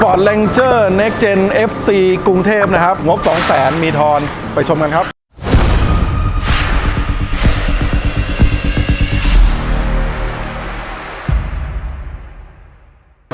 Ford Ranger Next Gen FC กรุงเทพนะครับ งบ 200,000 มีทอน ไปชมกันครับ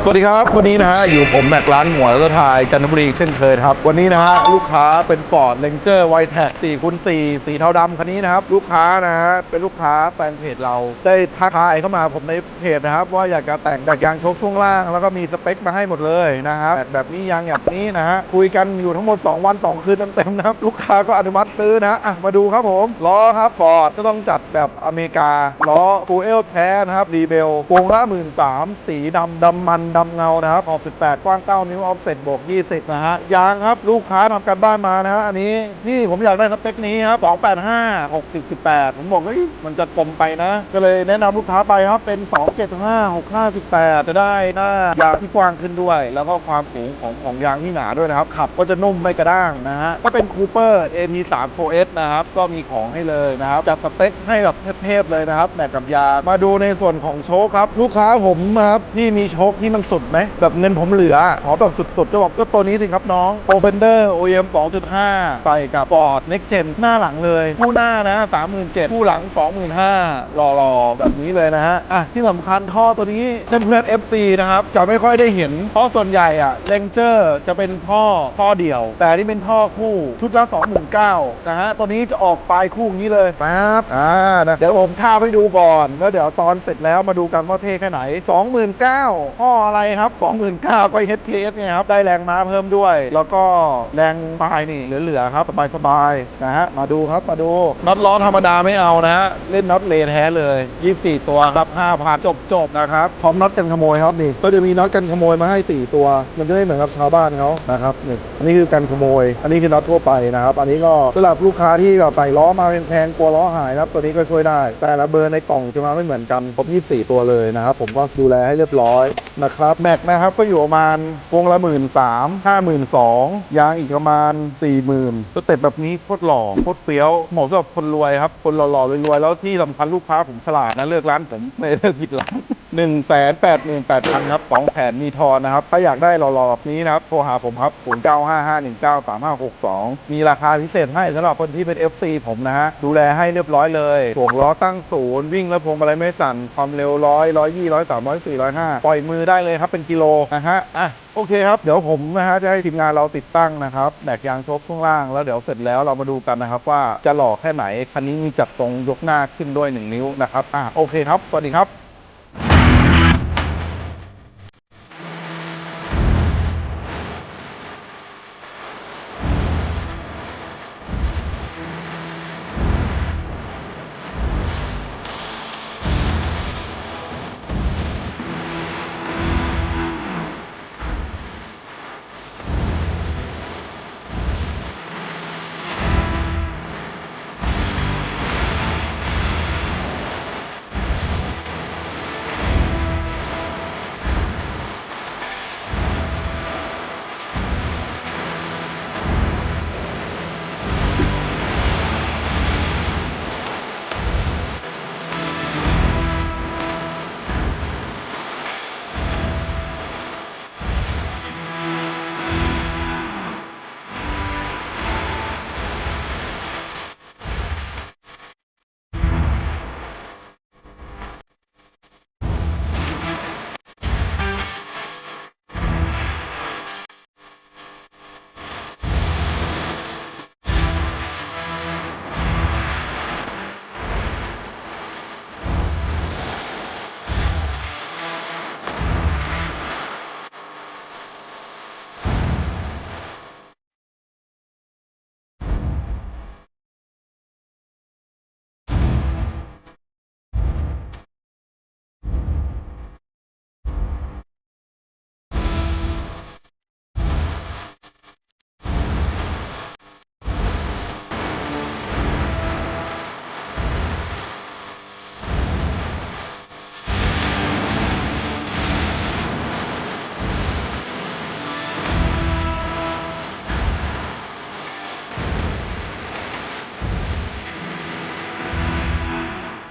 สวัสดีครับ วันนี้นะฮะ อยู่ผมแม็กร้านหัวรถไทยจันทบุรีเช่นเคยครับ วันนี้นะฮะ ลูกค้าเป็น Ford Ranger w i t e t 4คูณ4สีเทาดำคันนี้นะครับ ลูกค้านะฮะ เป็นลูกค้าแฟนเพจเรา ได้ทักทายเข้ามาผมในเพจนะครับ ว่าอยากจะแต่งดัดยางโชคช่วงล่าง แล้วก็มีสเปคมาให้หมดเลยนะครับแบบแบบนี้ยางแบบนี้นะฮะ คุยกันอยู่ทั้งหมด 2 วัน 2 คืนเต็มๆนะครับลูกค้าก็อนุมัติซื้อนะอะมาดูครับผมล้อครับฟอร์ดก็ต้องจัดแบบอเมริกาล้อฟูเอลแท้นะครับรีเบลวงละหมื่นสามสีดำดำมันดำเงานะครับขอบ18 กว้าง 9 นิ้วออฟเซ็ตบวก 20 นะฮะยางครับลูกค้าทำกันบ้านมานะฮะอันนี้นี่ผมอยากได้สเปคนี้ครับ285 60 18 ผมบอกเฮ้ยมันจะกลมไปนะ ก็เลยแนะนำลูกค้าไปครับเป็น 275 65 18 จะได้หน้ายางที่กว้างขึ้นด้วย แล้วก็ความสูงของของยางที่หนาด้วยนะครับ ขับก็จะนุ่มไม่กระด้างนะฮะก็เป็น Cooper AP 3 4S นะครับก็มีของให้เลยนะครับจัดสเปคให้แบบเทพๆเลยนะครับแมทกับยางมาดูในส่วนของโชคครับลูกค้าผมครับที่มีโชคที่มันสุดไหมแบบเงินผมเหลือขอแบบสุดๆจะบอกก็ตัวนี้สิครับน้อง p r o f e n d e r OEM 2.5ใส่กับ Ford Next Gen หน้าหลังเลย คู่หน้านะ 37,000คู่หลัง 25,000รอๆ แบบนี้เลยนะฮะ อะ ที่สำคัญท่อตัวนี้เพื่อนๆ FC นะครับ จะไม่ค่อยได้เห็น เพราะส่วนใหญ่อะเลนเจอร์จะเป็นท่อท่อเดี่ยว แต่นนี่เป็นท่อคู่ชุดละ29,000นะฮะตัวนี้จะออกปลายคู่อย่างนี้เลยปั๊บอ่านะเดี๋ยวผมท่าให้ดูก่อนแล้วเดี๋ยวตอนเสร็จแล้วมาดูกันว่าเท่แค่ไหน 29,000ท่ออะไรครับ29,000ก็ HPS ไงครับ ได้แรงม้าเพิ่มด้วย แล้วก็แรงปลายนี่เหลือๆครับ สบายๆนะฮะ มาดูครับ มาดูน็อตล้อธรรมดาไม่เอานะฮะ เล่นน็อตเลแท้เลย 24 ตัวรับ5,000จบจบๆนะครับ พร้อมน็อตกันขโมยครับนี่ ก็จะมีน็อตกันขโมยมาให้ 4 ตัว มันจะไม่เหมือนกับชาวบ้านเขานะครับนี่อันนี้คือกันขโมย อันนี้คือน็อตทั่วไปนะครับ อันนี้ก็สำหรับลูกค้าที่แบบใส่ล้อมาแพงๆกลัวล้อหายนะครับ ตัวนี้ก็ช่วยได้ แต่ละเบอร์ในกล่องจะมาไม่เหมือนกันครบ24 ตัวเลยนะครับ ผมก็ดูแลให้เรียบร้อยนะครับแม็กนะครับก็อยู่ประมาณวงละหมื่นสามห้าหมื่นสองยางอีกประมาณสี่หมื่นสเต็ปแบบนี้โคตรหล่อโคตรเฟี้ยวเหมาะสำหรับคนรวยครับ คนหล่อๆรวยๆแล้วที่สำคัญลูกค้าผมฉลาดนะเลือกร้านผมไม่ได้เลือกผิดร้านหนึ่งแสนแปดหมื่นแปดพันครับสองแผ่นมีทอนนะครับ ถ้าอยากได้หล่อๆแบบนี้นะครับ โทรหาผมครับศูนย์เก้าห้าห้าหนึ่งเก้าสามห้าหกสองมีราคาพิเศษให้สำหรับคนที่เป็น FC ผมนะฮะ ดูแลให้เรียบร้อยเลยถ่วงล้อตั้งศูนย์วิ่งแล้วพวงมาลัยไม่สั่นความเร็วร้อยร้อยยี่ร้อยสามร้อยสี่ร้อยห้าปล่อยมือได้เลยครับเป็นกิโลนะฮะอะโอเคครับเดี๋ยวผมนะฮะจะให้ทีมงานเราติดตั้งนะครับแบกยางโชกช่วงล่างแล้วเดี๋ยวเสร็จแล้วเรามาดูกันนะครับ ว่าจะหล่อแค่ไหนคันนี้มีจัดตรงยกหน้าขึ้นด้วย 1 นิ้วนะครับอะโอเคครับ สวัสดีครับ